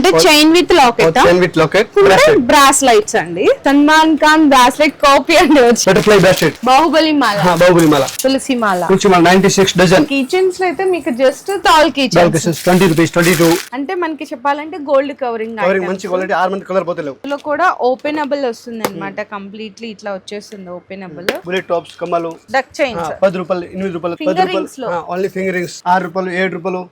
అంటే chain with locket chain with locket bracelet bracelets అండి. Salman Khan bracelet copy అండి butterfly bracelet Baahubali మాల బాహుబలి మాల తులసి మాల కుర్చీ మాల నైన్టీ సిక్స్ డజన్ కిచెన్స్లో అయితే మీకు జస్ట్ తాల్ కిచెన్ దాల్కేసెస్ ట్వంటీ రూపీస్ ట్వంటీ టూ అంటే మనకి చెప్పాలంటే గోల్డ్ కవరింగ్ కవరింగ్ మంచి క్వాలిటీ ఆరు మంది కలర్ పోతలేవు. లో కూడా ఓపెనబుల్ వస్తుంది అనమాట కంప్లీట్లీ ఇట్లా వచ్చేస్తుంది ఓపెనబుల్ బుల్లెట్ టాప్స్ కమ్మలు. డక్ చైన్స్ ఆ, పది రూపాయలు ఎనిమిది రూపాయలు పది Finger రూపాయలు. rings లో. ఓన్లీ ఫింగర్ రింగ్స్ ఆరు రూపాయలు ఏడు రూపాయలు.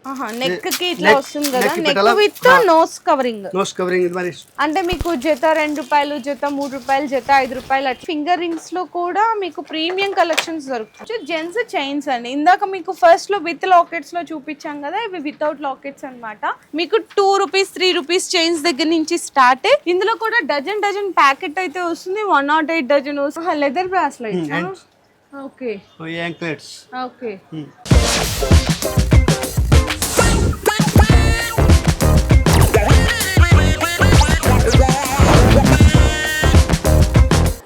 నెక్కి ఇట్లా వస్తుంది కదా neck? With nose covering. Nose covering మరి. అంటే మీకు జత రెండు రూపాయలు జత మూడు రూపాయలు జత ఐదు రూపాయలు అట్లా. ఫింగర్ రింగ్స్లో కూడా మీకు ప్రీమియం కలెక్షన్స్ దొరుకుతాయి. జెంట్స్ చైన్స్ అండి. ఇందాక మీకు ఫస్ట్లో విత్ లాకెట్స్లో చూపించాం కదా ఇవి వితౌట్ లాకెట్స్ అన్నమాట. మీకు two rupees three rupees chains దగ్గర నుంచి స్టార్ట్ ఇందులో కూడా డజన్ డజన్ ప్యాకెట్ అయితే వస్తుంది. One nought eight dozen leather bracelet okay. Anklets. Okay.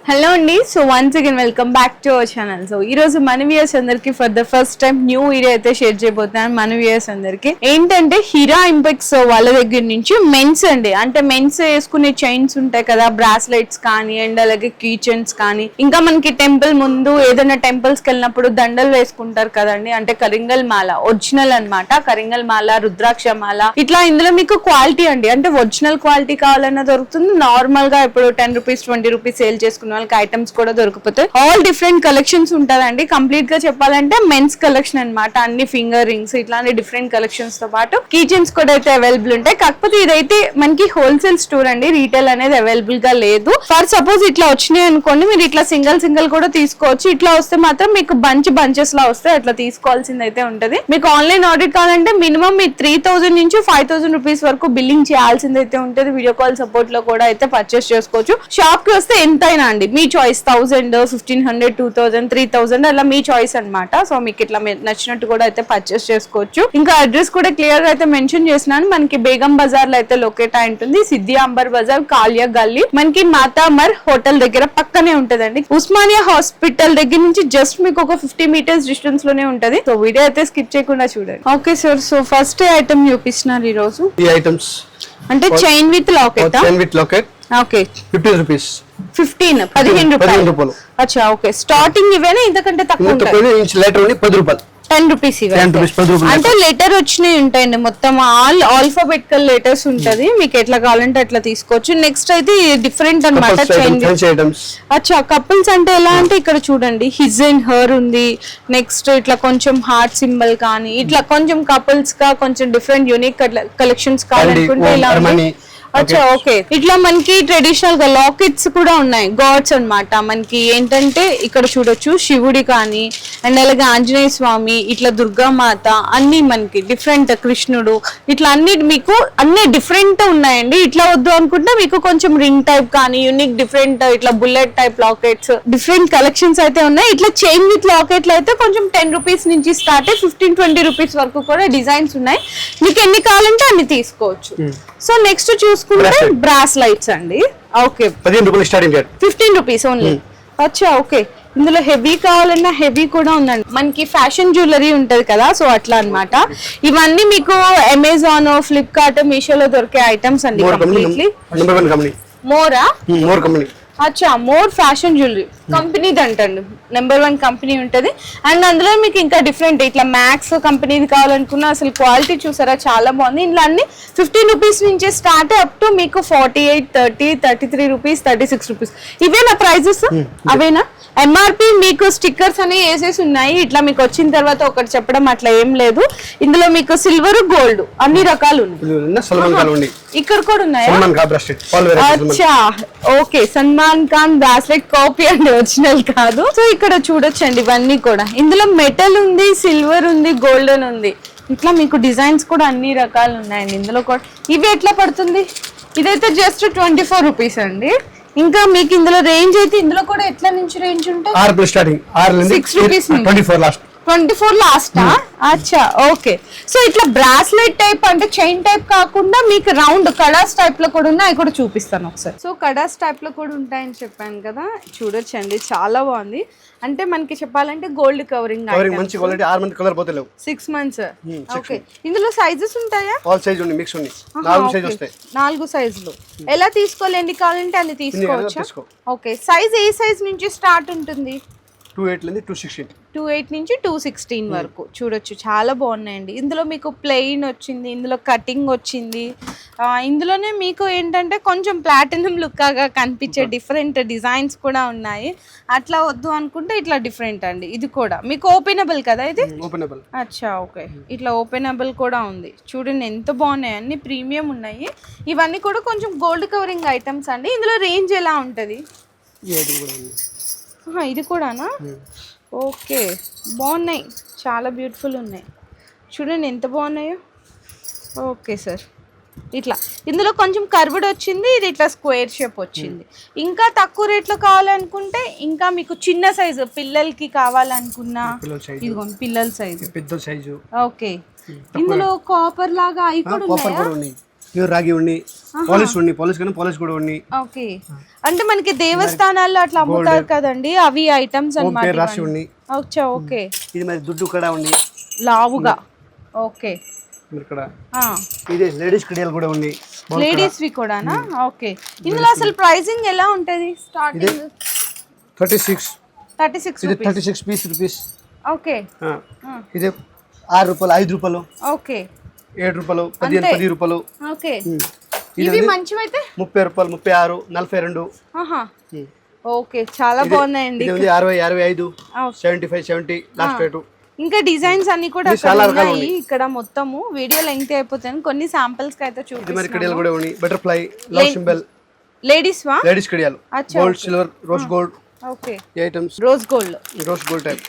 Hello అండి. So once again welcome back to our channel so ఈ రోజు మన వ్యూయర్స్ అందరికి for the first time new video అయితే షేర్ చేయబోతున్నాను మన వ్యూయర్స్ అందరికి. ఏంటంటే హిరా ఇంపెక్స్ వాళ్ళ దగ్గర నుంచి మెన్స్ అండి. అంటే మెన్స్ వేసుకునే చైన్స్ ఉంటాయి కదా బ్రాస్లెట్స్ కానీ అండ్ అలాగే కీచెన్స్ కానీ. ఇంకా మనకి టెంపుల్ ముందు ఏదైనా టెంపుల్స్కి వెళ్ళినప్పుడు దండలు వేసుకుంటారు కదండి. అంటే కరింగల్ మాల ఒరిజినల్ అన్నమాట. కరింగల్ మాల రుద్రాక్ష మాల. ఇట్లా ఇందులో మీకు క్వాలిటీ అండి. అంటే ఒరిజినల్ క్వాలిటీ కావాలన్నా దొరుకుతుంది. నార్మల్గా ఇప్పుడు ten rupees twenty rupees sale చేసుకున్న వాళ్ళకి ఐటమ్స్ కూడా దొరికిపోతాయి. ఆల్ డిఫరెంట్ కలెక్షన్స్ ఉంటదండి. కంప్లీట్గా చెప్పాలంటే మెన్స్ కలెక్షన్ అన్నమాట. అన్ని ఫింగర్ రింగ్స్ ఇట్లాంటి డిఫరెంట్ కలెక్షన్స్తో పాటు కీచెన్స్ కూడా అయితే అవైలబుల్ ఉంటాయి. కాకపోతే ఇదైతే మనకి హోల్సేల్ స్టోర్ అండి. రీటైల్ అనేది అవైలబుల్గా లేదు. ఫర్ సపోజ్ ఇట్లా వచ్చినాయి అనుకోండి మీరు ఇట్లా సింగిల్ సింగిల్ కూడా తీసుకోవచ్చు. ఇట్లా వస్తే మాత్రం మీకు బంచ్ బంచెస్ లా వస్తే అట్లా తీసుకోవాల్సింది అయితే ఉంటది. మీకు ఆన్లైన్ ఆడిట్ కావాలంటే మినిమం మీ త్రీ థౌసండ్ నుంచి ఫైవ్ థౌసండ్ రూపీస్ వరకు బిల్లింగ్ చేయాల్సింది అయితే ఉంటది. వీడియో కాల్ సపోర్ట్లో కూడా అయితే పర్చేస్ చేసుకోవచ్చు. షాప్కి వస్తే ఎంతైనా అండి. మీ choice thousand fifteen hundred two thousand three thousand అలా మీ చాయిస్ అన్నమాట. సో మీకు ఇట్లా నచ్చినట్టు కూడా అయితే పర్చేస్ చేసుకోవచ్చు. ఇంకా అడ్రస్ కూడా క్లియర్గా అయితే మెన్షన్ చేసినాను. మనకి బేగం బజార్లో అయితే లొకేట్ అయి ఉంటుంది. సిద్ధి అంబర్ బజార్ కాలియా గల్లీ. మనకి మాతామర్ హోటల్ దగ్గర పక్కనే ఉంటదండి. ఉస్మానియా హాస్పిటల్ దగ్గర నుంచి జస్ట్ మీకు ఒక ఫిఫ్టీ మీటర్స్ డిస్టెన్స్లోనే ఉంటది. సో వీడియో అయితే స్కిప్ చేయకుండా చూడండి. Okay sir so first item చూపిస్తున్నారు ఈ రోజు ఈ ఐటమ్స్ అంటే chain with locket chain with locket okay fifteen rupees fifteen పదిహేను రూపాయలు. అచ్చా ఓకే. స్టార్టింగ్ ఇవేనా ఇంతకంటే తక్కువ లెటర్ పది రూపాయలు. టెన్ రూపీస్ అంటే లెటర్ వచ్చినాయి ఉంటాయండి. మొత్తం ఆల్ ఆల్ఫాబెటికల్ లెటర్స్ ఉంటది. మీకు ఎట్లా కావాలంటే అట్లా తీసుకోవచ్చు. నెక్స్ట్ అయితే డిఫరెంట్ ఐటమ్స్ అచ్చా కపుల్స్ అంటే ఎలా అంటే ఇక్కడ చూడండి. హిజ్ అండ్ హర్ ఉంది. నెక్స్ట్ ఇట్లా కొంచెం హార్ట్ సింబల్ కానీ ఇట్లా కొంచెం కపుల్స్గా కొంచెం డిఫరెంట్ యూనిక్ కలెక్షన్స్ కావాలనుకుంటే ఇలా. అచ్చా ఓకే ఇట్లా మనకి ట్రెడిషనల్గా లాకెట్స్ కూడా ఉన్నాయి. గాడ్స్ అన్నమాట. మనకి ఏంటంటే ఇక్కడ చూడొచ్చు శివుడి కానీ అండ్ అలాగే ఆంజనేయ స్వామి ఇట్లా దుర్గామాత అన్ని మనకి డిఫరెంట్ కృష్ణుడు ఇట్లా అన్ని మీకు అన్ని డిఫరెంట్ ఉన్నాయండి. ఇట్లా వద్దు అనుకుంటే మీకు కొంచెం రింగ్ టైప్ కానీ యూనిక్ డిఫరెంట్ ఇట్లా bullet type lockets different collections అయితే ఉన్నాయి. ఇట్లా చైన్ విత్ లాకెట్లు అయితే కొంచెం టెన్ రూపీస్ నుంచి స్టార్ట్ అయ్యి ఫిఫ్టీన్ ట్వంటీ రూపీస్ వరకు కూడా డిజైన్స్ ఉన్నాయి. మీకు ఎన్ని కావాలంటే అన్ని తీసుకోవచ్చు. సో నెక్స్ట్ చూసుకుంటే. బ్రాస్ లైట్స్ అండి. ఓకే. పదిహేను రూపాయలు starting rate fifteen rupees only. అచ్చా ఓకే. ఇందులో హెవీ కావాలన్నా హెవీ కూడా ఉందండి. మనకి ఫ్యాషన్ జ్యువెలరీ ఉంటది కదా సో అట్లా అన్నమాట. ఇవన్నీ మీకు అమెజాన్ ఫ్లిప్కార్ట్ మీషోలో దొరికే ఐటమ్స్ అండి కంప్లీట్లీ మోరా మోర్ కంపెనీ అచ్చా మోర్ ఫ్యాషన్ జ్యువెలరీ కంపెనీది అంటండి నెంబర్ వన్ కంపెనీ ఉంటది. అండ్ అందులో మీకు ఇంకా డిఫరెంట్ ఇట్లా మ్యాక్స్ కంపెనీది కావాలనుకున్న అసలు క్వాలిటీ చూసారా? చాలా బాగుంది. ఇందులో అన్ని ఫిఫ్టీన్ రూపీస్ నుంచి స్టార్ట్ అప్ టు మీకు forty eight thirty thirty three rupees thirty six rupees ఇవేనా ప్రైజెస్ అవేనా? ఎంఆర్పి మీకు స్టిక్కర్స్ అనేవి వేసేసి ఉన్నాయి. ఇట్లా మీకు వచ్చిన తర్వాత ఒకటి చెప్పడం అట్లా ఏం లేదు. ఇందులో మీకు సిల్వర్ గోల్డ్ అన్ని రకాలు ఉన్నాయి. ఇక్కడ కూడా ఉన్నాయా? Okay. Salman Khan bracelet copy అండి ఒరిజినల్ కాదు. సో ఇక్కడ చూడొచ్చండి ఇవన్నీ కూడా. ఇందులో మెటల్ ఉంది సిల్వర్ ఉంది గోల్డెన్ ఉంది. ఇట్లా మీకు డిజైన్స్ కూడా అన్ని రకాలు ఉన్నాయండి. ఇందులో కూడా ఇవి ఎట్లా పడుతుంది? ఇదైతే జస్ట్ ట్వంటీ ఫోర్ రూపీస్ అండి. ఇంకా మీకు ఇందులో రేంజ్ అయితే ఇందులో కూడా ఎట్లా నుంచి రేంజ్ ఉంటాయి ఆరు రూపాయలు స్టార్టింగ్ ఆరు rupees నుంచి. Twenty four last twenty four లాస్టా అచ్చా ఓకే సో ఇట్లా బ్రాస్లెట్ టైప్ అంటే చైన్ టైప్ కాకుండా మీకు రౌండ్ కడాస్ టైప్లో కూడా ఉన్నాయి కూడా చూపిస్తాను ఒకసారి. సో కడాస్ టైప్లో కూడా ఉంటాయని చెప్పాను కదా చూడొచ్చండి చాలా బాగుంది. అంటే మనకి చెప్పాలంటే గోల్డ్ కవరింగ్ మంచి క్వాలిటీ ఆరు మంది కలర్ పోతే సిక్స్ మంత్స్ ఓకే ఇందులో సైజెస్ ఉంటాయా? ఆల్ సైజ్ ఉంది మిక్స్ ఉంది నాలుగు సైజ్. వస్తాయి. నాలుగు సైజులు ఎలా తీసుకోవాలి ఎన్ని కావాలంటే అన్ని తీసుకోవచ్చా? తీసుకో. ఓకే సైజ్ ఏ సైజ్ నుంచి స్టార్ట్ ఉంటుంది? టూ ఎయిట్ నుంచి టూ సిక్స్టీన్ టూ ఎయిట్ నుంచి టూ సిక్స్టీన్ వరకు. చూడొచ్చు. చాలా బాగున్నాయండి. ఇందులో మీకు ప్లెయిన్ వచ్చింది ఇందులో కటింగ్ వచ్చింది. ఇందులోనే మీకు ఏంటంటే కొంచెం ప్లాటినం లుక్గా కనిపించే డిఫరెంట్ డిజైన్స్ కూడా ఉన్నాయి. అట్లా వద్దు అనుకుంటే ఇట్లా డిఫరెంట్ అండి. ఇది కూడా. మీకు ఓపెనబుల్ కదా ఇది? ఓపెనబుల్. అచ్చా ఓకే. ఇట్లా ఓపెనబుల్ కూడా ఉంది. చూడండి ఎంత బాగున్నాయి. అన్ని ప్రీమియం ఉన్నాయి. ఇవన్నీ కూడా కొంచెం గోల్డ్ కవరింగ్ ఐటమ్స్ అండి. ఇందులో రేంజ్ ఎలా ఉంటుంది? ఇది కూడానా? ఓకే బాగున్నాయి. చాలా బ్యూటిఫుల్ ఉన్నాయి. చూడండి ఎంత బాగున్నాయో. Okay sir. ఇట్లా. ఇందులో కొంచెం కర్వ్డ్ వచ్చింది ఇది ఇట్లా స్క్వేర్ షేప్ వచ్చింది. ఇంకా తక్కువ రేట్లో కావాలనుకుంటే ఇంకా మీకు చిన్న సైజు పిల్లలకి కావాలనుకున్నా ఇదిగోండి పిల్లల సైజు పెద్ద సైజు ఓకే. ఇందులో కాపర్ లాగా అవి కూడా ఉన్నాయి. ప్యూర్ రాగి ఉంది పాలిష్ ఉంది పాలిష్ కానీ పాలిష్ కూడా ఉంది ఓకే. అంటే మనకి దేవస్థానాల్లో అట్లా అమ్ముతారు కదండి అవి ఐటమ్స్ అన్నమాట రాసి ఉంది అచ్చా ఓకే ఇది మరి దుడ్డు కూడా ఉంది లావుగా. ఓకే. ఇక్కడ ఇది లేడీస్ కడియాలు కూడా ఉంది లేడీస్ వి కూడానా? ఓకే. ఇందులో అసలు ప్రైసింగ్ ఎలా ఉంటది? Starting thirty six thirty six ఇది thirty six piece rupees okay. ఇది ఆరు రూపాయలు ఐదు రూపాయలు. ఓకే. ఏడు రూపాయలు పదిహేను పది రూపాయలు. ఓకే. ఇవి మంచివైతే? ముప్పై రూపాయలు ముప్పై ఆరు నలభై రెండు. ఓకే చాలా బాగున్నాయండి. ఇది అరవై అరవై ఐదు. Seventy five seventy last rate. ఇంకా డిజైన్స్ అన్ని కూడా చాలా ఉన్నాయి. ఇక్కడ మొత్తము. వీడియో లెంగ్త్ అయిపోతాను కొన్ని సాంపిల్స్కి అయితే చూపిస్తాను కూడా ఉన్నాయి. బటర్ఫ్లై లవ్ సింబల్ లేడీస్ వా? లేడీస్ కడియాలు gold silver rose gold okay. Items rose gold rose gold type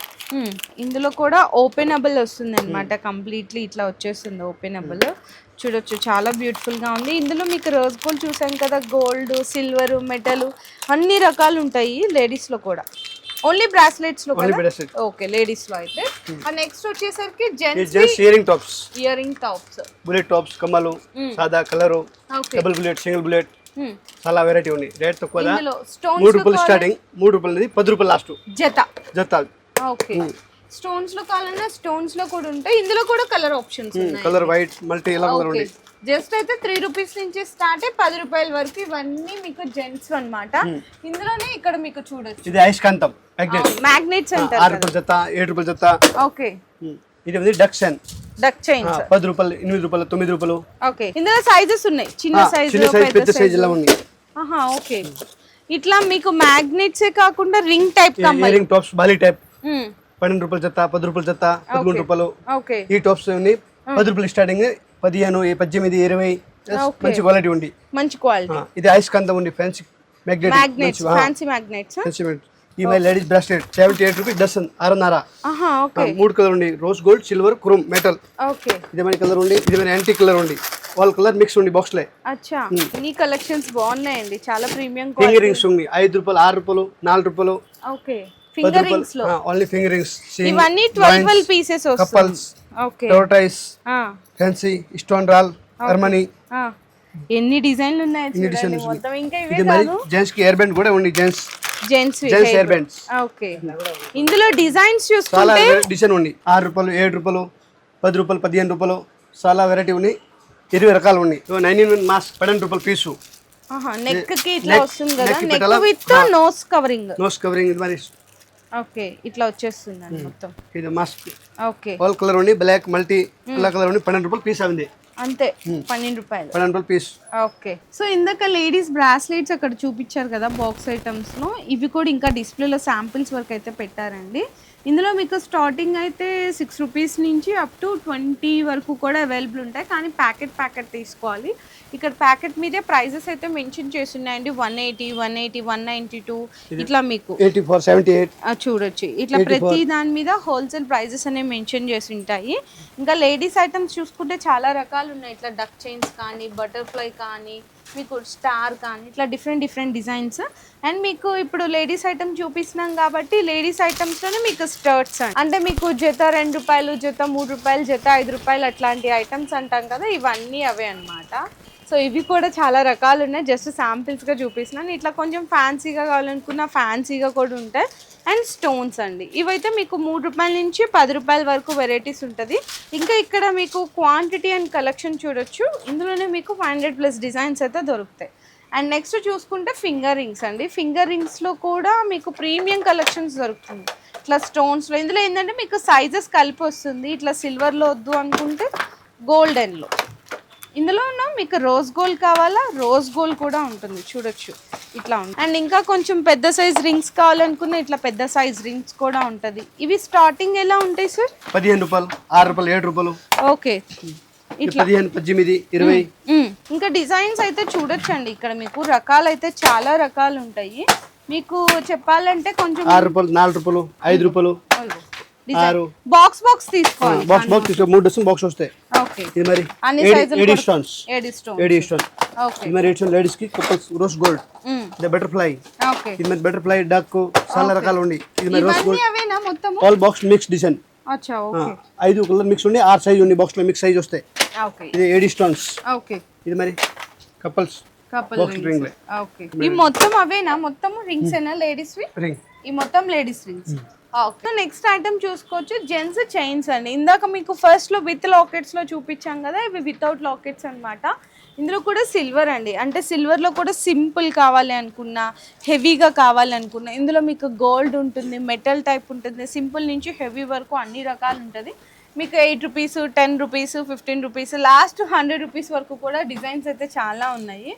ఇందులో కూడా ఓపెనబుల్ వస్తుంది అనమాట కంప్లీట్లీ ఇట్లా వచ్చేస్తుంది ఓపెనబుల్. చూడొచ్చు చాలా beautiful గా ఉంది. ఇందులో మీకు రోజ్ గోల్డ్ చూసాం కదా గోల్డ్ సిల్వర్ మెటల్ అన్ని రకాలు ఉంటాయి ladies లో కూడా. Only bracelets. లో ఓకే లేడీస్లో అయితే నెక్స్ట్ వచ్చేసరికి gents earring tops. Ear ring tops. Bullet tops కమ్మలు సాదా colour double bullet single bullet చాలా వెరైటీ ఉంది. రేట్ తక్కువ మూడు రూపాయలు స్టార్టింగ్ మూడు రూపాయలు పది రూపాయలు లాస్ట్. జత. జత. ఓకే స్టోన్స్లో కావాలన్నా స్టోన్స్లో కూడా ఉంటాయి. ఇందులో కూడా కలర్ ఆప్షన్స్ ఉన్నాయి. కలర్ వైట్ మల్టీ కలర్ ఉంది జస్ట్ అయితే త్రీ రూపీస్ నుంచి స్టార్ట్ అయ్యి పది రూపాయల వరకు ఇవన్నీ మీకు జెంట్స్ అన్నమాట. ఇందులోనే ఇక్కడ మీకు చూడొచ్చు. ఇది మ్యాగ్నెట్ మ్యాగ్నెట్స్ ఆరు అంటారు రూపాయల జత ఏడు రూపాయల జత. ఓకే. ఇది ఉంది డక్సన్ డక్ చైన్స్ పది రూపాయలు ఎనిమిది రూపాయలు తొమ్మిది రూపాయలు. ఓకే ఇందులో సైజెస్ ఉన్నాయి. చిన్న సైజు చిన్న సైజ్ పెద్ద సైజ్ ఇలా ఉంది ఆహా ఓకే ఇట్లా మీకు మ్యాగ్నెట్సే కాకుండా రింగ్ టైప్ కమ్మలు. ఇయరింగ్ టాప్స్ బాలీ టైప్. పన్నెండు రూపాయల జత పది రూపాయల జత పదమూడు రూపాయలు. ఈ టాప్స్ పది రూపాయలు స్టార్టింగ్ పదిహేను పద్దెనిమిది ఇరవై మంచి క్వాలిటీ ఉంది మంచి క్వాలిటీ ఇది ఐస్కాంతం ఉంది ఫ్యాన్సీ మ్యాగ్నెట్ మ్యాగ్నెట్స్ ఫ్యాన్సీ ఈ my ladies bracelet seventy eight rupees dozen ఆరున్నర మూడు కలర్ ఉంది rose gold silver chrome metal ఇది మన కలర్ ఉంది ఇది మన యాంటీ కలర్ ఉంది వాళ్ళ కలర్ మిక్స్ ఉంది బాక్స్ లే. అచ్చా. ఈ కలెక్షన్స్ బాగున్నాయండి. చాలా ప్రీమియం ఫింగర్ రింగ్స్ ఉంది ఐదు రూపాయలు ఆరు రూపాయలు నాలుగు రూపాయలు. ఓకే. పది ఫింగర్ రూపాయలు. రింగ్స్లో. ఓన్లీ ఫింగర్ రింగ్స్ ఇవన్నీ ట్వెల్వ్ ట్వెల్వ్ పీసెస్ వస్తాయి. కపల్స్ ఓకే టోటైస్ ఆ, ఫ్యాన్సీ స్టోన్ రాల్ హర్మనీ ఆ. ఎన్ని డిజైన్లు ఉన్నాయి చూడండి. మొత్తం ఇంకా ఇవే కాదు. జెంట్స్కి ఇయర్ బ్యాండ్ కూడా ఉంది gents gents gents ear bands okay ఇందులో డిజైన్స్ చాలా చూసుకుంటే డిజైన్ ఉంది. ఆరు రూపాయలు ఏడు రూపాయలు పది రూపాయలు పదిహేను రూపాయలు చాలా వెరైటీ ఉన్నాయి ఇరవై రకాలు ఉన్నాయి. నైన్టీన్ వన్ మాస్ పన్నెండు రూపాయలు పీసు నెక్కి ఇట్లా వస్తుంది కదా. Neck? With nose covering nose covering ఇది మరి ఓకే ఇట్లా వచ్చేస్తుంది అండి మొత్తం. ఇది మాస్క్ ఓకే. ఆల్ కలర్ ఉంది బ్లాక్ మల్టీ కలర్ ఉంది పన్నెండు రూపాయలు పీస్ అయింది. అంతే పన్నెండు రూపాయలు. పన్నెండు రూపాయలు పీస్ ఓకే. సో ఇందాక లేడీస్ బ్రాస్లెట్స్ అక్కడ చూపించారు కదా బాక్స్ ఐటమ్స్లో ఇవి కూడా ఇంకా డిస్ప్లేలో శాంపిల్స్ వరకు అయితే పెట్టారండి. ఇందులో మీకు స్టార్టింగ్ అయితే సిక్స్ రూపీస్ నుంచి అప్ టు ట్వంటీ వరకు కూడా అవైలబుల్ ఉంటాయి. కానీ ప్యాకెట్ ప్యాకెట్ తీసుకోవాలి. ఇక్కడ ప్యాకెట్ మీదే ప్రైజెస్ అయితే mention చేస్తున్నాయండి. One eighty one eighty one ninety two ఇట్లా మీకు. చూడొచ్చు. ఇట్లా ప్రతి దాని మీద హోల్సేల్ ప్రైజెస్ అనేవి మెన్షన్ చేసి ఉంటాయి. ఇంకా లేడీస్ ఐటమ్స్ చూసుకుంటే చాలా రకాలు ఉన్నాయి ఇట్లా డక్ చైన్స్ కానీ బటర్ఫ్లై కానీ మీకు స్టార్ కానీ ఇట్లా డిఫరెంట్ డిఫరెంట్ డిజైన్స్ అండ్ మీకు ఇప్పుడు లేడీస్ ఐటమ్ చూపిస్తున్నాం కాబట్టి లేడీస్ ఐటమ్స్లోనే మీకు స్టర్ట్స్ అంటే మీకు జత రెండు రూపాయలు జత మూడు రూపాయలు జత ఐదు రూపాయలు అట్లాంటి ఐటమ్స్ అంటాం కదా ఇవన్నీ అవే అనమాట సో ఇవి కూడా చాలా రకాలు ఉన్నాయి జస్ట్ శాంపిల్స్గా చూపిస్తున్నాను ఇట్లా కొంచెం ఫ్యాన్సీగా కావాలనుకున్న ఫ్యాన్సీగా కూడా ఉంటాయి. అండ్ స్టోన్స్ అండి. ఇవైతే మీకు మూడు రూపాయల నుంచి పది రూపాయల వరకు వెరైటీస్ ఉంటుంది. ఇంకా ఇక్కడ మీకు క్వాంటిటీ అండ్ కలెక్షన్ చూడొచ్చు. ఇందులోనే మీకు ఫైవ్ హండ్రెడ్ ప్లస్ డిజైన్స్ అయితే దొరుకుతాయి. అండ్ నెక్స్ట్ చూసుకుంటే ఫింగర్ రింగ్స్ అండి. ఫింగర్ రింగ్స్లో కూడా మీకు ప్రీమియం కలెక్షన్స్ దొరుకుతుంది. ఇట్లా స్టోన్స్లో ఇందులో ఏంటంటే మీకు సైజెస్ కలిపి వస్తుంది. ఇట్లా సిల్వర్లో వద్దు అనుకుంటే గోల్డెన్లో ఇందులో ఉన్న. మీకు రోజ్ గోల్డ్ కావాలా? రోజ్ గోల్డ్ కూడా ఉంటుంది. చూడొచ్చు. ఇట్లా ఉంటుంది. అండ్ ఇంకా కొంచెం పెద్ద సైజ్ రింగ్స్ కావాలనుకున్న ఇట్లా పెద్ద సైజ్ రింగ్స్ కూడా ఉంటుంది. ఇవి స్టార్టింగ్ ఎలా ఉంటాయి సార్ పదిహేను రూపాయలు ఆరు రూపాయలు ఏడు రూపాయలు. ఓకే. ఈ పదిహేను పద్దెనిమిది ఇరవై. ఇంకా డిజైన్స్ అయితే చూడొచ్చండి. ఇక్కడ మీకు రకాలు అయితే చాలా రకాలు ఉంటాయి. మీకు చెప్పాలంటే కొంచెం ఆరు రూపాయలు నాలుగు రూపాయలు ఐదు రూపాయలు. ఆరు. బాక్స్ బాక్స్ తీసుకోవాలి. బాక్స్ బాక్స్ తీసుకో. మూడు డజన్ బాక్స్ వస్తాయి. ఇది మరి స్టోన్స్. మరి ఎయిట్ లేడీస్కి గోల్డ్ మరి బటర్ఫ్లై డక్ చాలా రకాలు ఉండి ఇది మరి రోజ్ ఇవన్నీ గోల్డ్ అవేనా మొత్తము? ఆల్ బాక్స్ మిక్స్ డిజైన్ ఐదు కలర్ మిక్స్ ఉండి ఆరు సైజ్ ఉండి బాక్స్లో మిక్స్ సైజ్ వస్తాయి. ఇది స్టోన్స్. ఇది మరి ఓకే. ఈ మొత్తం అవేనా? మొత్తం రింగ్స్ ఏనా లేడీస్ రింగ్ ఈ మొత్తం లేడీస్ రింగ్స్ నెక్స్ట్ ఐటమ్ చూసుకోవచ్చు జెంట్స్ చైన్స్ అండి. ఇందాక మీకు ఫస్ట్లో విత్ లాకెట్స్లో చూపించాం కదా ఇవి వితౌట్ లాకెట్స్ అనమాట ఇందులో కూడా సిల్వర్ అండి. అంటే సిల్వర్లో కూడా సింపుల్ కావాలి అనుకున్నా హెవీగా కావాలి అనుకున్నా ఇందులో మీకు గోల్డ్ ఉంటుంది మెటల్ టైప్ ఉంటుంది సింపుల్ నుంచి హెవీ వరకు అన్ని రకాలు ఉంటుంది. మీకు eight rupees ten rupees fifteen rupees last hundred rupees వరకు కూడా డిజైన్స్ అయితే చాలా ఉన్నాయి.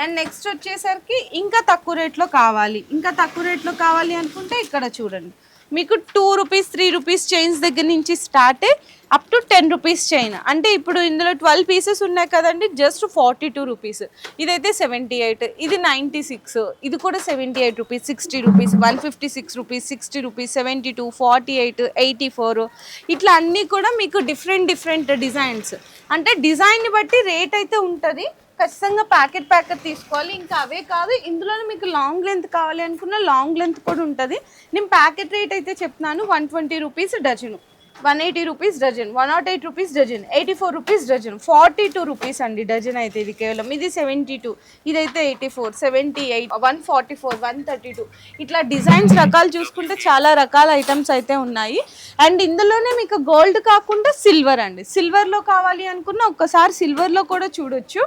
అండ్ నెక్స్ట్ వచ్చేసరికి ఇంకా తక్కువ రేట్లో కావాలి. ఇంకా తక్కువ రేట్లో కావాలి అనుకుంటే ఇక్కడ చూడండి. మీకు two rupees three rupees chains దగ్గర నుంచి start up to ten rupees chain అంటే ఇప్పుడు ఇందులో ట్వెల్వ్ పీసెస్ ఉన్నాయి కదండి జస్ట్ ఫార్టీ టూ రూపీస్ ఇదైతే సెవెంటీ ఎయిట్ ఇది నైంటీ సిక్స్ ఇది కూడా seventy eight rupees sixty rupees one fifty six rupees sixty rupees seventy two forty eight eighty four ఇట్లా అన్నీ కూడా మీకు డిఫరెంట్ డిఫరెంట్ డిజైన్స్ అంటే డిజైన్ని బట్టి రేట్ అయితే ఉంటుంది ఖచ్చితంగా ప్యాకెట్ ప్యాకెట్ తీసుకోవాలి. ఇంకా అవే కాదు ఇందులోనే మీకు లాంగ్ లెంత్ కావాలి అనుకున్న లాంగ్ లెంత్ కూడా ఉంటుంది. నేను ప్యాకెట్ రేట్ అయితే చెప్తున్నాను one twenty rupees dozen. One eighty rupees dozen one nought eight rupees dozen eighty four rupees dozen forty two rupees అండి డజన్ అయితే ఇది కేవలం. ఇది సెవెంటీ టూ ఇదైతే eighty four seventy eight one forty four one thirty two. ఇట్లా designs రకాలు చూసుకుంటే చాలా రకాల ఐటమ్స్ అయితే ఉన్నాయి. అండ్ ఇందులోనే మీకు గోల్డ్ కాకుండా సిల్వర్ అండి. సిల్వర్లో కావాలి అనుకున్న ఒక్కసారి సిల్వర్లో కూడా చూడొచ్చు.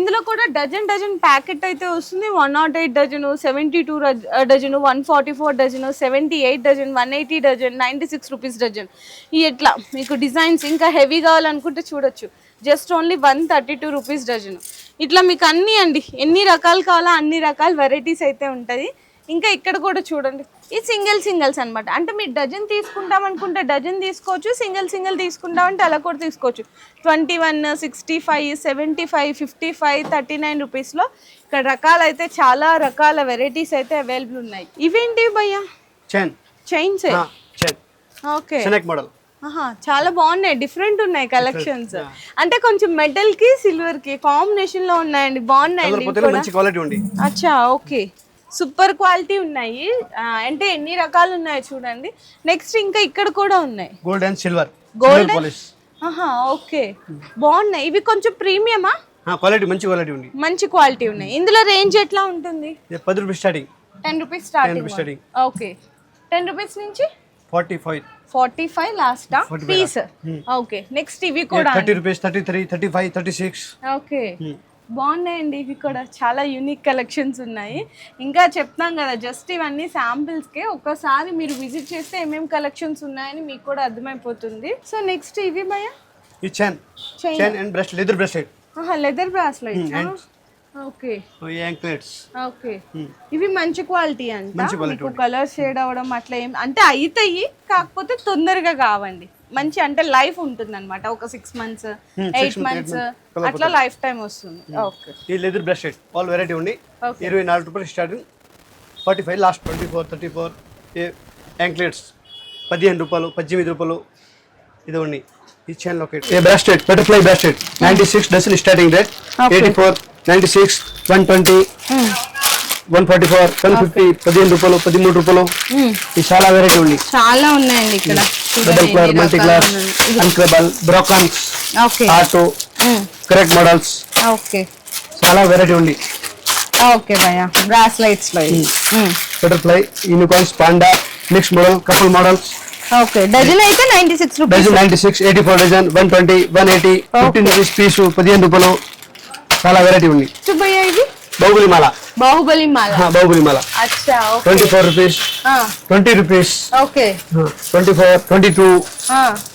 ఇందులో కూడా డజన్ డజన్ ప్యాకెట్ అయితే వస్తుంది. One nought eight dozen seventy two dozen one forty four dozen seventy eight dozen one eighty dozen ninety six rupees dozen. ఇట్లా మీకు డిజైన్స్ ఇంకా హెవీ కావాలనుకుంటే చూడొచ్చు. Just only one thirty two rupees dozen ఇట్లా మీకు అన్నీ అండి. ఎన్ని రకాలు కావాలో అన్ని రకాల వెరైటీస్ అయితే ఉంటుంది. ఇంకా ఇక్కడ కూడా చూడండి. ఈ సింగిల్ సింగిల్స్ అన్నమాట. అంటే మీరు డజన్ తీసుకుంటాం అనుకుంటే డజన్ తీసుకోవచ్చు సింగిల్ సింగిల్ తీసుకుంటామంటే అలా కూడా తీసుకోవచ్చు. Twenty one sixty five seventy five fifty five thirty nine రూపీస్లో ఇక్కడ రకాలు అయితే చాలా రకాల వెరైటీస్ అయితే అవైలబుల్ ఉన్నాయి. ఇవేంటి భయ్యా? Chain chains chain okay model చాలా బాగున్నాయి. డిఫరెంట్ ఉన్నాయి కలెక్షన్స్ అంటే కొంచెం మెటల్కి సిల్వర్కి కాంబినేషన్లో ఉన్నాయండి. బాగున్నాయండి అచ్చా ఓకే. సూపర్ క్వాలిటీ ఉన్నాయి. అంటే ఎన్ని రకాలు ఉన్నాయో చూడండి. నెక్స్ట్ ఇంకా ఇక్కడ కూడా ఉన్నాయి. గోల్డ్ అండ్ సిల్వర్ ఆహా ఓకే. బాగున్నాయి. ఇవి కొంచెం ప్రీమియమా క్వాలిటీ మంచి క్వాలిటీ ఉంది. మంచి క్వాలిటీ ఉన్నాయి. ఇందులో రేంజ్ ఎట్లా ఉంటుంది? పది rupees starting ten rupees starting. Okay ten rupees నుంచి? Forty five forty five last piece okay next ఇవి కూడా. Thirty rupees thirty three thirty five thirty six okay బాగున్నాయండి ఇవి కూడా. చాలా యూనిక్ కలెక్షన్స్ ఉన్నాయి. ఇంకా చెప్తాం కదా జస్ట్ ఇవన్నీ శాంపిల్స్కే ఒక్కసారి మీరు విజిట్ చేస్తే ఏమేమి కలెక్షన్స్ ఉన్నాయని మీకు కూడా అర్థమైపోతుంది. సో నెక్స్ట్ ఇవి భయ ఈ chain. Chain and breast leather bracelet leather bracelet okay. Anklets okay. ఇవి మంచి క్వాలిటీ అంట. కలర్ షేడ్ అవ్వడం అట్లా ఏం అంటే అవుతాయి కాకపోతే తొందరగా కావండి. మంచి అంటే లైఫ్ ఉంటుంది అనమాట ఒక సిక్స్ మంత్స్ ఎయిట్ మంత్స్ అట్లా లైఫ్ టైం వస్తుంది. ఓకే. ఈ లెదర్ బ్రెస్లెట్ ఆల్ వెరైటీ ఉంది. ఇరవై నాలుగు రూపాయలు starting forty five last twenty four thirty four anklets పదిహేను రూపాయలు పద్దెనిమిది రూపాయలు ఇది ఉంది. ఈ chain locket a bracelet butterfly bracelet ninety six dozen starting rate eighty four ninety six one twenty one forty four one fifty పదిహేను రూపాయలు పదిమూడు రూపాయలు. ఇది చాలా వెరైటీ ఉంది. చాలా ఉన్నాయండి ఇక్కడ. డబుల్ కలర్ మల్టీ కలర్ అన్క్రబల్ బ్రోకాన్స్ ఆటో కరెక్ట్ మోడల్స్ ఓకే చాలా వెరైటీ ఉంది. ఓకే భయ బ్రాస్లైట్స్లో butterfly unicorns panda mix model couple models okay dozen అయితే ninety six rupees dozen ninety six eighty four dozen one twenty one eighty fifteen rupees piece పదిహేను రూపాయలు. చాలా variety ఉంది. బాహుబలి మాల బాహుబలి మాల బాహుబలి మాల twenty four rupees twenty rupees okay. Twenty four twenty two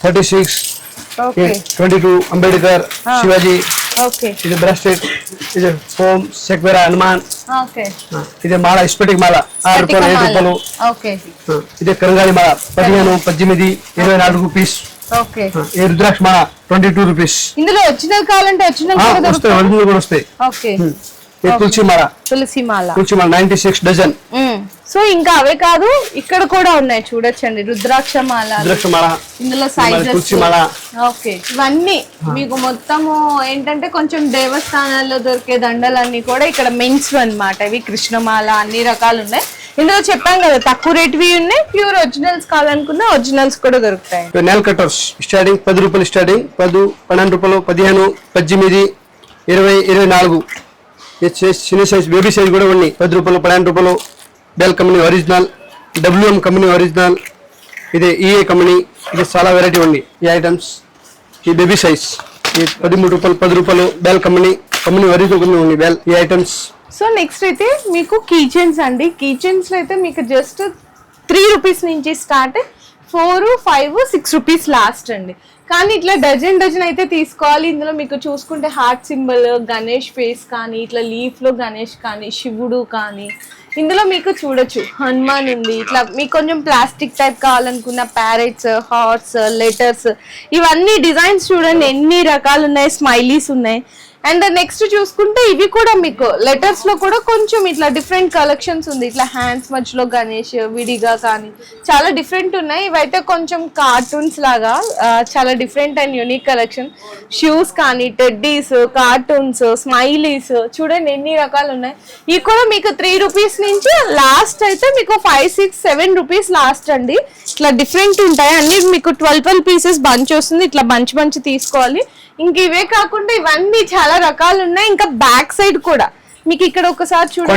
thirty six twenty two Ambedkar Shivaji. ఇది bracelet ఇది foam సెక్వెరా Hanuman. ఇది మాల ఇస్పెటిక్ మాల. ఆరు రూపాయలు ఏడు రూపాయలు. ఇది కరంగాలి మాల పదిహేను పద్దెనిమిది ఇరవై నాలుగు రూపీస్ ఓకే. ఈ రుద్రాక్ష మాల ట్వంటీ టూ రూపీస్. ఇందులో ఒరిజినల్ కావాలంటే ఒరిజినల్ వస్తాయి ఒరిజినల్ కూడా వస్తాయి. ఓకే. ఇది తులసి మాల. తులసి మాల. తులసి మాల నైన్టీ సిక్స్ డజన్ సో ఇంకా అవే కాదు ఇక్కడ కూడా ఉన్నాయి చూడొచ్చండి రుద్రాక్ష మాల. రుద్రాక్ష మాల. ఇందులో సైజెస్ తులసి మాల. ఓకే. ఇవన్నీ మీకు మొత్తము ఏంటంటే కొంచెం దేవస్థానాల్లో దొరికే దండలన్నీ కూడా ఇక్కడ మెన్స్ అన్నమాట. ఇవి కృష్ణమాల అన్ని రకాలు ఉన్నాయి. ఇందులో చెప్పాం కదా తక్కువ రేట్వి ఉన్నాయి ప్యూర్ ఒరిజినల్స్ కావాలనుకున్న ఒరిజినల్స్ కూడా దొరుకుతాయి. నెల కటర్స్ స్టార్టింగ్ పది రూపాయలు స్టార్టింగ్ పది పన్నెండు రూపాయలు పదిహేను పద్దెనిమిది ఇరవై ఇరవై నాలుగు. చిన్న సైజ్ బేబీ సైజ్ కూడా ఉన్నాయి. పది రూపాయలు పన్నెండు రూపాయలు Bell company original WM company original ఇది ఈఏ కంపెనీ ఇది చాలా వెరైటీ ఉంది. ఈ ఐటమ్స్ ఈ బేబీ సైజ్ ఈ పదిమూడు రూపాయలు పది రూపాయలు Bell company company original company ఉంది బెల్ ఈ ఐటమ్స్ సో నెక్స్ట్ అయితే మీకు కిచెన్స్ అండి. కీచెన్స్ అయితే మీకు జస్ట్ త్రీ రూపీస్ నుంచి start four five six rupees last అండి. కానీ ఇట్లా డజన్ డజన్ అయితే తీసుకోవాలి. ఇందులో మీకు చూసుకుంటే హార్ట్ సింబల్ గణేష్ ఫేస్ కానీ ఇట్లా లీఫ్లో గణేష్ కానీ శివుడు కానీ ఇందులో మీకు చూడొచ్చు. హనుమాన్ ఉంది. ఇట్లా మీకు కొంచెం ప్లాస్టిక్ టైప్ కావాలనుకున్న ప్యారెట్స్ హార్ట్స్ లెటర్స్ ఇవన్నీ డిజైన్స్ చూడండి. ఎన్ని రకాలు ఉన్నాయి స్మైలీస్ ఉన్నాయి. అండ్ నెక్స్ట్ చూసుకుంటే ఇవి కూడా మీకు లెటర్స్లో కూడా కొంచెం ఇట్లా డిఫరెంట్ కలెక్షన్స్ ఉంది. ఇట్లా హ్యాండ్స్ మధ్యలో గణేష్ విడిగా కానీ చాలా డిఫరెంట్ ఉన్నాయి. ఇవైతే కొంచెం కార్టూన్స్ లాగా చాలా different and unique collection shoes కానీ టెడ్డీస్ కార్టూన్స్ స్మైలీస్ చూడండి ఎన్ని రకాలు ఉన్నాయి. ఇవి కూడా మీకు త్రీ రూపీస్ నుంచి లాస్ట్ అయితే మీకు five six seven rupees last అండి. ఇట్లా డిఫరెంట్ ఉంటాయి. అన్ని మీకు ట్వెల్వ్ ట్వెల్వ్ పీసెస్ బంచ్ వస్తుంది. ఇట్లా బంచ్ బంచ్ తీసుకోవాలి. ఇంక ఇవే కాకుండా ఇవన్నీ చాలా రకాలు ఉన్నాయి ఇంకా బ్యాక్ సైడ్ కూడా. మీకు ఇక్కడ ఒకసారి చూడండి.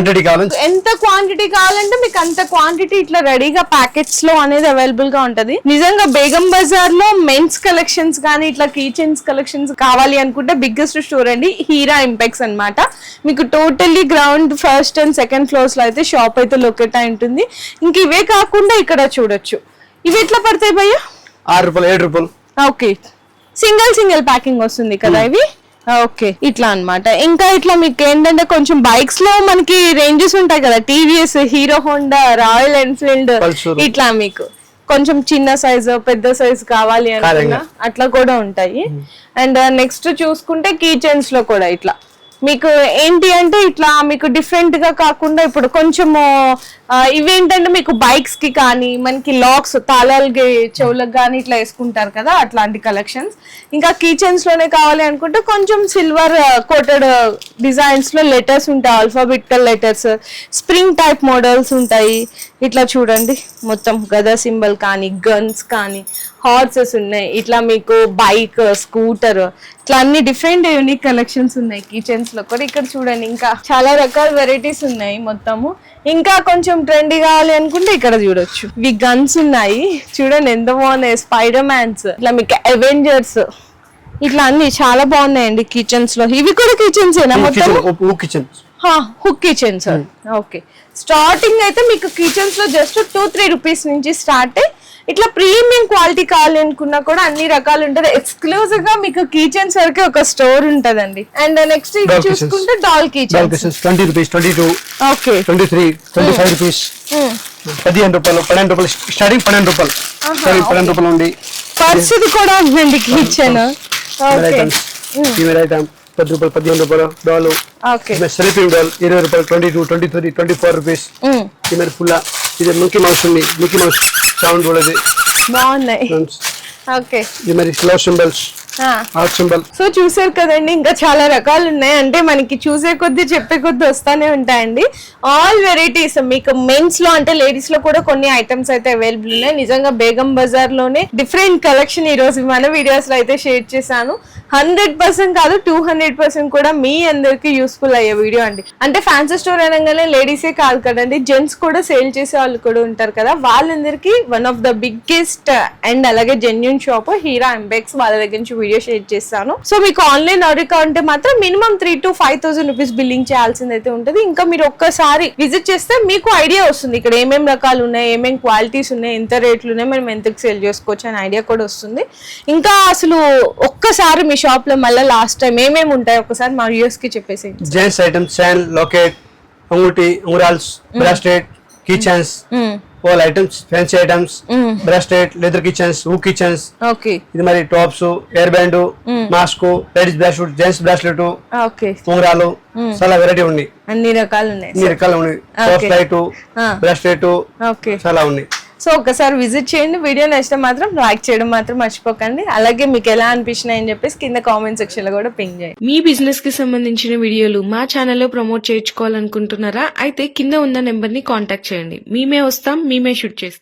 ఎంత క్వాంటిటీ కావాలంటే మీకు అంత క్వాంటిటీ ఇట్లా రెడీగా ప్యాకెట్స్లో అనేది అవైలబుల్గా ఉంటది. నిజంగా బేగం బజార్లో మెన్స్ కలెక్షన్స్ కానీ ఇట్లా కిచెన్స్ కలెక్షన్స్ కావాలి అనుకుంటే బిగ్గెస్ట్ స్టోర్ అండి హీరా ఇంపెక్స్ అన్నమాట. మీకు totally ground first and second ఫ్లోర్స్లో అయితే షాప్ అయితే లొకేట్ అయి ఉంటుంది. ఇంక ఇవే కాకుండా ఇక్కడ చూడొచ్చు. ఇవి ఎట్లా పడతాయి భయ్యా? ఆరు రూపాయలు ఏడు రూపాయలు. ఓకే సింగిల్ సింగిల్ ప్యాకింగ్ వస్తుంది కదా ఇవి? ఓకే. ఇట్లా అన్నమాట. ఇంకా ఇట్లా మీకు ఏంటంటే కొంచెం బైక్స్లో మనకి రేంజెస్ ఉంటాయి కదా TVS Hero Honda Royal Enfield. ఇట్లా మీకు. కొంచెం చిన్న సైజు పెద్ద సైజు కావాలి అనుకున్నా. అట్లా కూడా ఉంటాయి. అండ్ నెక్స్ట్ చూసుకుంటే కీచెన్స్లో కూడా ఇట్లా. మీకు ఏంటి అంటే ఇట్లా మీకు డిఫరెంట్గా కాకుండా ఇప్పుడు కొంచెము ఇవేంటంటే మీకు బైక్స్కి కానీ మనకి లాక్స్ తాళాలకి చెవులకు కానీ ఇట్లా వేసుకుంటారు కదా అట్లాంటి కలెక్షన్స్ ఇంకా కిచెన్స్లోనే కావాలి అనుకుంటే కొంచెం సిల్వర్ కోటెడ్ డిజైన్స్లో లెటర్స్ ఉంటాయి alphabetical letters spring type models ఉంటాయి. ఇట్లా చూడండి. మొత్తం గదా సింబల్ కానీ గన్స్ కానీ హార్సెస్ ఉన్నాయి. ఇట్లా మీకు బైక్ స్కూటర్ ఇట్లా అన్ని డిఫరెంట్ యూనిక్ కలెక్షన్స్ ఉన్నాయి కిచెన్స్లో కూడా. ఇక్కడ చూడండి ఇంకా చాలా రకాల వెరైటీస్ ఉన్నాయి మొత్తము. ఇంకా కొంచెం ట్రెండీ కావాలి అనుకుంటే ఇక్కడ చూడొచ్చు. ఇవి గన్స్ ఉన్నాయి. చూడండి ఎంత బాగున్నాయి. స్పైడర్ మ్యాన్స్ ఇట్లా మీకు అవెంజర్స్ ఇట్లా అన్ని చాలా బాగున్నాయండి కిచెన్స్లో ఇవి కూడా కిచెన్స్ ఏనా మొత్తం హుక్ కిచెన్స్ ఓకే. స్టార్టింగ్ అయితే మీకు కిచెన్స్లో జస్ట్ టూ త్రీ రూపీస్ నుంచి స్టార్ట్ ఇట్లా ప్రీమియం క్వాలిటీ కావాలి అనుకున్నా కూడా అన్ని రకాలు ఉంటది ఎక్స్క్లూజివ్గా మీకు కిచెన్స్ వరకు ఒక స్టోర్ ఉంటదండి. అండ్ నెక్స్ట్ ఇది. చూసుకుంటే doll keychain twenty rupees twenty two okay twenty three twenty five rupees పదిహేను రూపాయలు పన్నెండు రూపాయలు స్టార్టింగ్ పన్నెండు రూపాయలు. పన్నెండు రూపాయలు ఉంది. కూడా ఉందండి కిచెన్ ఓకే ఐటమ్ పది రూపాయలు పదిహేను రూపాయలు డాల్ స్లీపింగ్ డాల్ ఇరవై రూపాయలు twenty two twenty three twenty four rupees female full ఇది మిక్కీ మౌస్ ఉంది. మిక్కీ మౌస్ సౌండ్ కూడా ఇది. బాగున్నాయి. ఓకే. ఇది మరి స్లో సింబల్స్ సో చూసారు కదండి ఇంకా చాలా రకాలు ఉన్నాయి అంటే మనకి చూసే కొద్దీ చెప్పే కొద్దీ వస్తానే ఉంటాయండి. ఆల్ వెరైటీస్ మీకు మెన్స్లో అంటే లేడీస్లో కూడా కొన్ని ఐటమ్స్ అయితే అవైలబుల్ ఉన్నాయి. నిజంగా బేగం బజార్లోనే డిఫరెంట్ కలెక్షన్ ఈ రోజు మన వీడియోస్లో అయితే షేర్ చేశాను. హండ్రెడ్ పర్సెంట్ కాదు టూ హండ్రెడ్ పర్సెంట్ కూడా మీ అందరికి యూస్ఫుల్ అయ్యే వీడియో అండి. అంటే ఫ్యాన్సీ స్టోర్ అనగానే లేడీసే కాదు కదండి జెంట్స్ కూడా సేల్ చేసే వాళ్ళు కూడా ఉంటారు కదా. వాళ్ళందరికీ one of the biggest and అలాగే జెన్యున్ షాప్ హీరా ఎంబెక్స్ వాళ్ళ దగ్గర నుంచి వీడియో షేర్ చేస్తాను. సో మీకు ఆన్లైన్ ఆర్డర్ కావాలంటే మాత్రం minimum three to five thousand rupees billing చేయాల్సింది అయితే ఉంటుంది. ఇంకా మీరు ఒక్కసారి విజిట్ చేస్తే మీకు ఐడియా వస్తుంది. ఇక్కడ ఏమేం రకాలు ఉన్నాయి ఏమేం క్వాలిటీస్ ఉన్నాయి ఎంత రేట్లు ఉన్నాయి మనం ఎంతకు సేల్ చేసుకోవచ్చు అనే ఐడియా కూడా వస్తుంది. ఇంకా అసలు ఒక్కసారి మీ షాప్లో మళ్ళీ లాస్ట్ టైం ఏమేమి ఉంటాయి ఒక్కసారి మా వ్యూస్కి చెప్పేసి జెంట్స్ ఐటమ్స్ చైన్ లాకెట్ అంగుటి ఉంగరాల్స్ bracelet keychains all items fancy items bracelet leather keychains who keychains. ఇది మరి tops hair band mask ladies bracelet gents bracelet okay. ఉంగరాలు చాలా వెరైటీ ఉన్నాయి. అన్ని రకాలు ఉన్నాయి. అన్ని రకాలు ఉన్నాయి. Top light. Bracelet okay. చాలా ఉన్నాయి. సో ఒకసారి విజిట్ చేయండి. వీడియో నచ్చితే మాత్రం లైక్ చేయడం మాత్రం మర్చిపోకండి. అలాగే మీకు ఎలా అనిపించినాయి అని చెప్పేసి కింద కామెంట్ సెక్షన్లో కూడా పింగ్ చేయండి. మీ బిజినెస్కి సంబంధించిన వీడియోలు మా ఛానల్లో ప్రమోట్ చేయించుకోవాలనుకుంటున్నారా? అయితే కింద ఉన్న నెంబర్ని కాంటాక్ట్ చేయండి. మేమే వస్తాం మేమే షూట్ చేస్తాం.